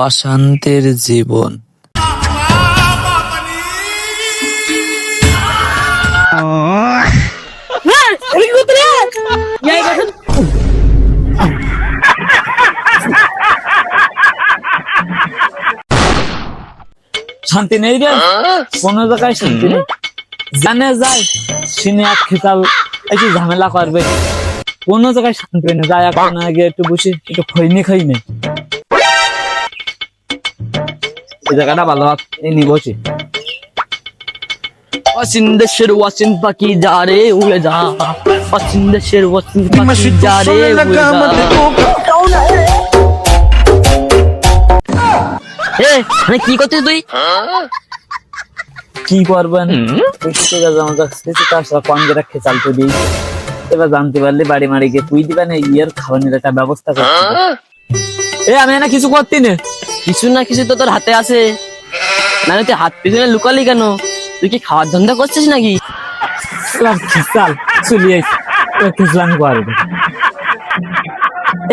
অশান্তির জীবন। শান্তি নেই রে। কোন জায়গায় শান্তি নেই। জানে যায়, সিনে এক খেতাল একটু ঝামেলা করবে। কোন জায়গায় শান্তি নেই। যায় এখন আগে একটু বসে, একটু খৈনি খাই নেই এই জায়গাটা ভালো নি বসে অসিন্দেশের ওয়াসিন পাখি যা রে উড়ে যা। ওয়াসিন পাখি যা রে উড়ে যা। এ মানে কি করছিস তুই? কি করবেন ঠিক আছে আমার কাছে তার সাথে কম করে দিই এবার জানতে পারলে বাড়ি মারি গিয়ে তুই দিবেন এই ইয়ের খাওয়ানোর একটা ব্যবস্থা করছি এ আমি না কিছু করতি না। কিছু না কিছু তো তোর হাতে আছে। না তুই হাত পিছনে লুকালি কেন? তুই কি খাওয়ার ধান্দা করছিস নাকি? চলিয়ে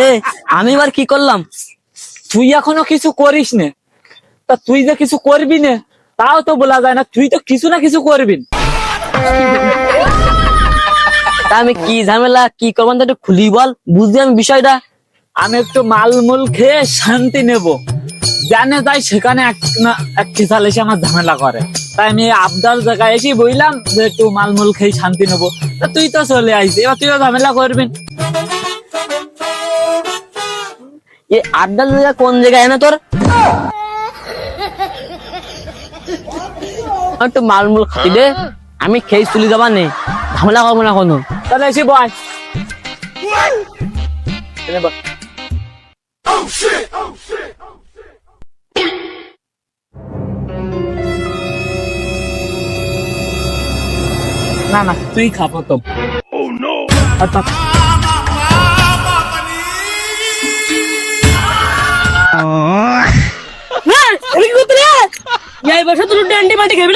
এ আমি এবার কি করলাম? তুই এখনও কিছু করিস নে। তা তুই যে কিছু করবি না তাও তো বলা যায় না তুই তো কিছু না কিছু করবি। তা আমি কি ঝামেলা কি করব? তো একটু খুলি বল বুঝলি আমি বিষয়টা? আমি একটু মালমূল খেয়ে শান্তি নেব। জানে তাই সেখানে এক না খেসাল এসে আমার ঝামেলা করে। তাই আমি এই আবদার জায়গায় এসে বইলাম যে একটু মালমূল খেয়ে শান্তি নেব। তা তুই তো চলে আইসি এবার তুইও ঝামেলা করবি। এ আড্ডা জায়গা কোন জায়গায় না তোর? একটু মালমূল খাই দে। আমি খেয়ে চলে যাবা নেই ঝামেলা করব না কোনো। তাহলে এসে বয়। এনে বয়। না না। তুই খা প্রথম। খাবি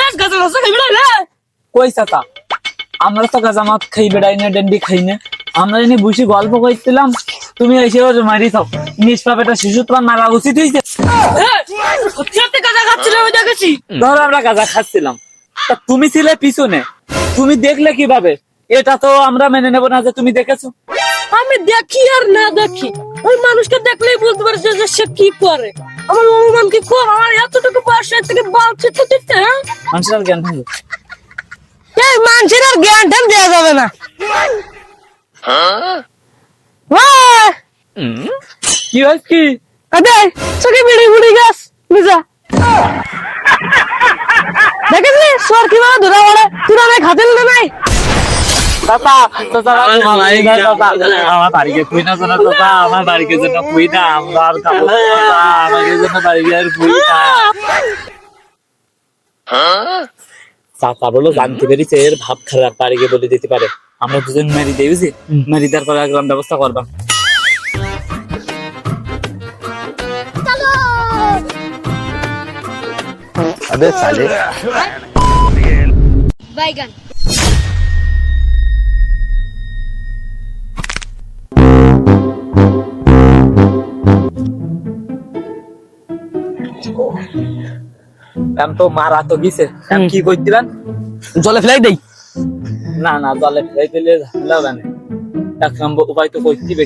আমরা তো গাজামাত খাই বেড়াই না ডেন্ডি খাই না। আমরা এনে বসে গল্প করছিলাম তুমি এসে ওর মারি থাও নিষ্পাপ একটা শিশু তোমার মারা উচিত হয়েছে ধরো আমরা গাঁজা খাচ্ছিলাম। তুমি ছিলে পিছনে। তুমি দেখলে কীভাবে? এটা তো আমরা মেনে নেব না যে তুমি দেখেছ। আমি দেখি আর না দেখি। ওই মানুষকে দেখলেই বুঝতে পারছি যে সে কি করে। আমার অনুমান কি কম আমার এতটুকু বয়স থেকে বালছে তো দিচ্ছে হ্যাঁ? মানুষের জ্ঞান থাকে এই মানুষের আর জ্ঞান ট্যান দেওয়া যাবে না। কি হয়েছে কি? আদে চোখে বিড়ি বুড়ি গাছ বুঝা সর কি বলে দুরা বলে তুরা না নাই। দাদা দাদা আমার বাড়িকে না জানা দাদা আমার বাড়িকে জন্য না আমরা আমার জন্য আর বলো জানতে পেরেছে এর ভাব খারাপ গিয়ে বলে দিতে পারে। আমরা দুজন মেরি দেই বুঝি? মেরি দেওয়ার পরে একদম ব্যবস্থা করবা। আরে সালে বাইগান। ম্যাম তো মারা তো ম্যাম কি জলে ফেলাই দেই? না না জলে ফেলাই দিলে ঝামেলা হবে না। দেখলাম উপায় তো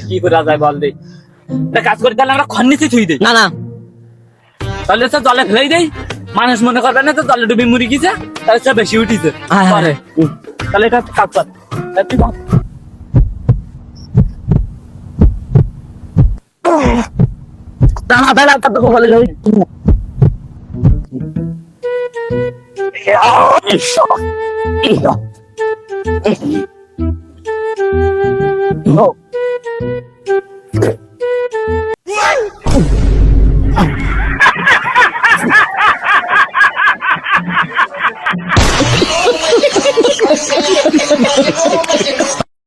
কি করা যায় বল দেই কাজ করে তাহলে আমরা খন্নিতে ছুই দেই না না। তাহলে তো জলে ফেলাই দেই। মানুষ মনে করবে না তো জলে ডুবি মরি গেছে তাহলে সে বেশি উঠিছে। তাহলে এটা কাজ কর। তা তুই। দাঁড়া দাঁড়া